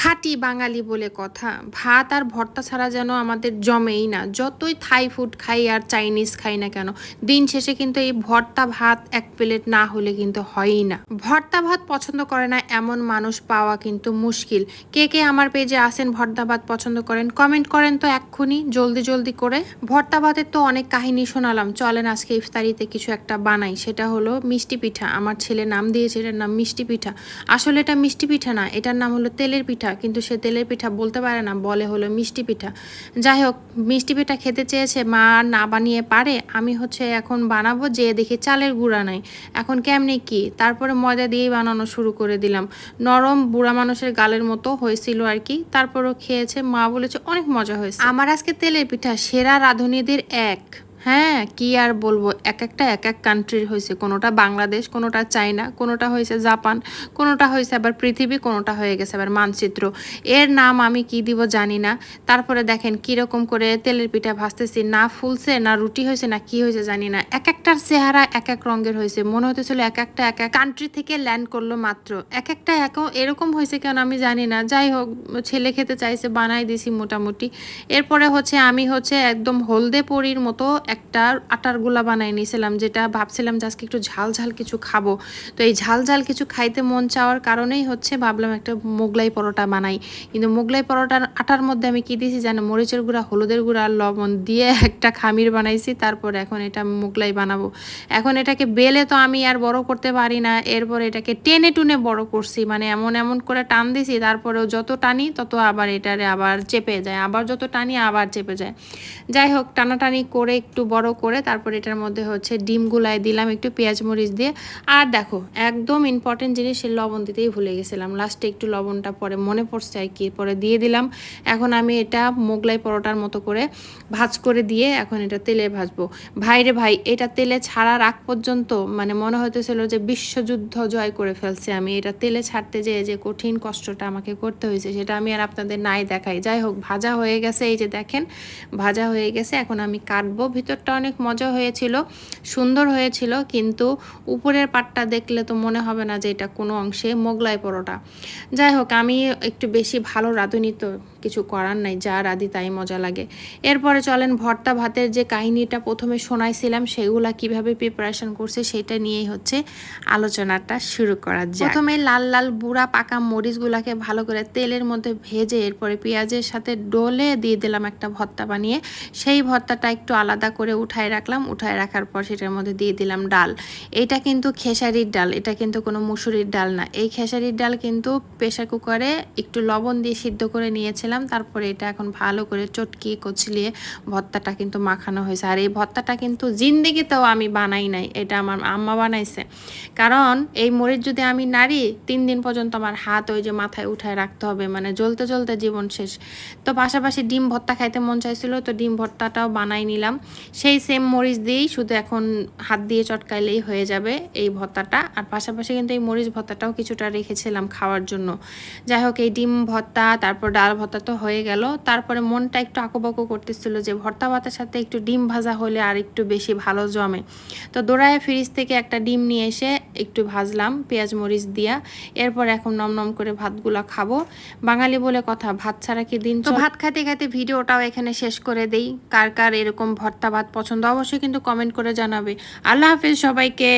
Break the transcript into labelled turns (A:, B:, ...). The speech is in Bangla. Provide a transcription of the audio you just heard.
A: খাঁটি বাঙালি বলে কথা। ভাত আর ভর্তা ছাড়া যেন আমাদের জমেই না। যতই থাই ফুড খাই আর চাইনিজ খাই না কেন, দিন শেষে কিন্তু এই ভর্তা ভাত এক প্লেট না হলে কিন্তু হয়ই না। ভর্তা ভাত পছন্দ করে না এমন মানুষ পাওয়া কিন্তু মুশকিল। কে কে আমার পেজে আসেন ভর্তা ভাত পছন্দ করেন কমেন্ট করেন তো এক্ষুনি, জলদি জলদি করে। ভর্তা ভাতের তো অনেক কাহিনী শোনালাম। চলেন আজকে ইফতারিতে কিছু একটা বানাই। সেটা হলো মিষ্টি পিঠা। আমার ছেলে নাম দিয়েছে, এটার নাম মিষ্টি পিঠা। আসলে এটা মিষ্টি পিঠা না, এটার নাম হলো তেলের পিঠা। কিন্তু সে তেলের পিঠা বলতে পারে না, বলে হলো মিষ্টি পিঠা। যাই হোক, মিষ্টি পিঠা খেতে চেয়েছে, মা না বানিয়ে পারে, আমি হচ্ছে এখন বানাবো যে দেখি চালের গুঁড়া নাই। এখন কেমনি কি? তারপরে ময়দা দিয়েই বানানো শুরু করে দিলাম। নরম বুড়া মানুষের গালের মতো হয়েছিল আর কি। তারপরও খেয়েছে, মা বলেছে অনেক মজা হয়েছে। আমার আজকে তেলের পিঠা, সেরা রাঁধুনিদের এক। হ্যাঁ কি আর বলব? এক একটা এক এক কান্ট্রির হয়েছে কোনোটা বাংলাদেশ, কোনোটা চায়না, কোনোটা হয়েছে জাপান, কোনোটা হয়েছে আবার পৃথিবী, কোনোটা হয়ে গেছে আবার মানচিত্র। এর নাম আমি কি দিব জানি না। তারপরে দেখেন কীরকম করে তেলের পিঠা ভাসতেছি না ফুলছে, না রুটি হয়েছে না কি হয়েছে জানি না। এক একটার চেহারা এক এক রঙের হয়েছে মনে হতেছিল এক একটা এক এক কান্ট্রি থেকে ল্যান্ড করল মাত্র। এক একটা এক, এরকম হয়েছে কেন আমি জানি না। যাই হোক, ছেলে খেতে চাইছে, বানাই দিছি মোটামুটি। এরপরে হচ্ছে আমি হচ্ছে একদম হলদে পরির মতো একটা আটার গোলা বানাই নিয়েছিলাম, যেটা ভাবছিলাম যে আজকে একটু ঝাল ঝাল কিছু খাব। তো এই ঝাল ঝাল কিছু খাইতে মন চাওয়ার কারণেই হচ্ছে ভাবলাম একটা মোগলাই পরোটা বানাই। কিন্তু মোগলাই পরোটার আটার মধ্যে আমি কি দিয়েছি জানো? মরিচের গুঁড়া, হলুদের গুঁড়া, লবণ দিয়ে একটা খামির বানাইছি, তারপর এখন এটা মোগলাই বানাবো। এখন এটাকে বেলে তো আমি আর বড় করতে পারি না, এরপর এটাকে টেনে টুনে বড় করছি মানে এমন এমন করে টান দিছি, তারপরেও যত টানি তত আবার এটারে আবার চেপে যায়, আবার যত টানি আবার চেপে যায়। যাই হোক, টানাটানি করে একটু বড় করে, তারপর এটার মধ্যে হচ্ছে ডিম গুলাই দিলাম, একটু পেঁয়াজ মরিচ দিয়ে। আর দেখো, একদম ইম্পর্টেন্ট জিনিস লবণ দিতেই ভুলে গেছিলাম। লাস্টে একটু লবণটা পরে মনে পড়ছে আর কি পরে দিয়ে দিলাম। এখন আমি এটা মোগলাই পরোটার মতো করে ভাজ করে দিয়ে এখন এটা তেলে ভাজবো। ভাইরে ভাই, এটা তেলে ছাড়ার আগ পর্যন্ত মানে মনে হইতেছিল যে বিশ্বযুদ্ধ জয় করে ফেলছে আমি। এটা তেলে ছাড়তে যেয়ে যে কঠিন কষ্টটা আমাকে করতে হয়েছে, সেটা আমি আর আপনাদের নাই দেখাই। যাই হোক, ভাজা হয়ে গেছে, এই যে দেখেন, ভাজা হয়ে গেছে। এখন আমি কাটবো ভিতরটা অনেক মজা হয়েছিল, সুন্দর হয়েছিল, কিন্তু উপরের পাটটা দেখলে তো মনে হবে না যে এটা কোনো অংশে মোগলাই পরোটা। যাই হোক, আমি একটু বেশি ভালো রাঁধুনি তো কিছু করার নাই, যা রাঁধি তাই মজা লাগে। এরপরে চলেন ভর্তা ভাতের যে কাহিনীটা প্রথমে শোনাইছিলাম, সেগুলা কীভাবে প্রিপারেশন করছে সেটা নিয়েই হচ্ছে আলোচনাটা শুরু করা যায় প্রথমে লাল লাল বুড়া পাকা মরিচগুলাকে ভালো করে তেলের মধ্যে ভেজে এরপরে পেঁয়াজের সাথে ডলে দিয়ে দিলাম একটা ভর্তা বানিয়ে। সেই ভর্তাটা একটু আলাদা করে উঠায় রাখলাম, উঠায় রাখার পর সেটার মধ্যে দিয়ে দিলাম ডাল। এটা কিন্তু খেসারির ডাল, এটা কিন্তু কোনো মুসুরির ডাল না। এই খেসারির ডাল কিন্তু প্রেশার কুকারে একটু লবণ দিয়ে সিদ্ধ করে নিয়েছিলাম। তারপরে এটা এখন ভালো করে চটকি কচলিয়ে ভর্তাটা কিন্তু মাখানো হয়েছে। আর এই ভর্তাটা কিন্তু জিন্দিগিতেও আমি বানাই নাই, এটা আমার আম্মা বানাইছে। কারণ এই মরিচ যদি আমি নাড়ি, তিন দিন পর্যন্ত আমার হাত ওই যে মাথায় উঠায় রাখতে হবে মানে জ্বলতে জ্বলতে জীবন শেষ। তো পাশাপাশি ডিম ভর্তা খাইতে মন চাইছিল, তো ডিম ভর্তাটাও বানাই নিলাম। সেই সেম মরিচ দিয়েই শুধু এখন হাত দিয়ে চটকাইলেই হয়ে যাবে এই ভর্তাটা। আর পাশাপাশি কিন্তু এই মরিচ ভর্তাটাও কিছুটা রেখেছিলাম খাওয়ার জন্য। যাই হোক, এই ডিম ভর্তা, তারপর ডাল ভর্তা তো হয়ে গেল। তারপরে মনটা একটু আঁকোবাকো করতেছিল যে ভর্তা ভাতের সাথে একটু ডিম ভাজা হলে আর একটু বেশি ভালো জমে। তো দোড়ায় ফ্রিজ থেকে একটা ডিম নিয়ে এসে একটু ভাজলাম পেঁয়াজ মরিচ দিয়া। এরপর এখন নম নম করে ভাতগুলা খাব। বাঙালি বলে কথা ভাত ছাড়া কি দিন তো ভাত খাইতে খাইতে ভিডিওটাও এখানে শেষ করে দেই। কার কার এরকম ভর্তা ভাত পছন্দ অবশ্যই কিন্তু কমেন্ট করে জানাবে। আল্লাহ হাফিজ সবাইকে।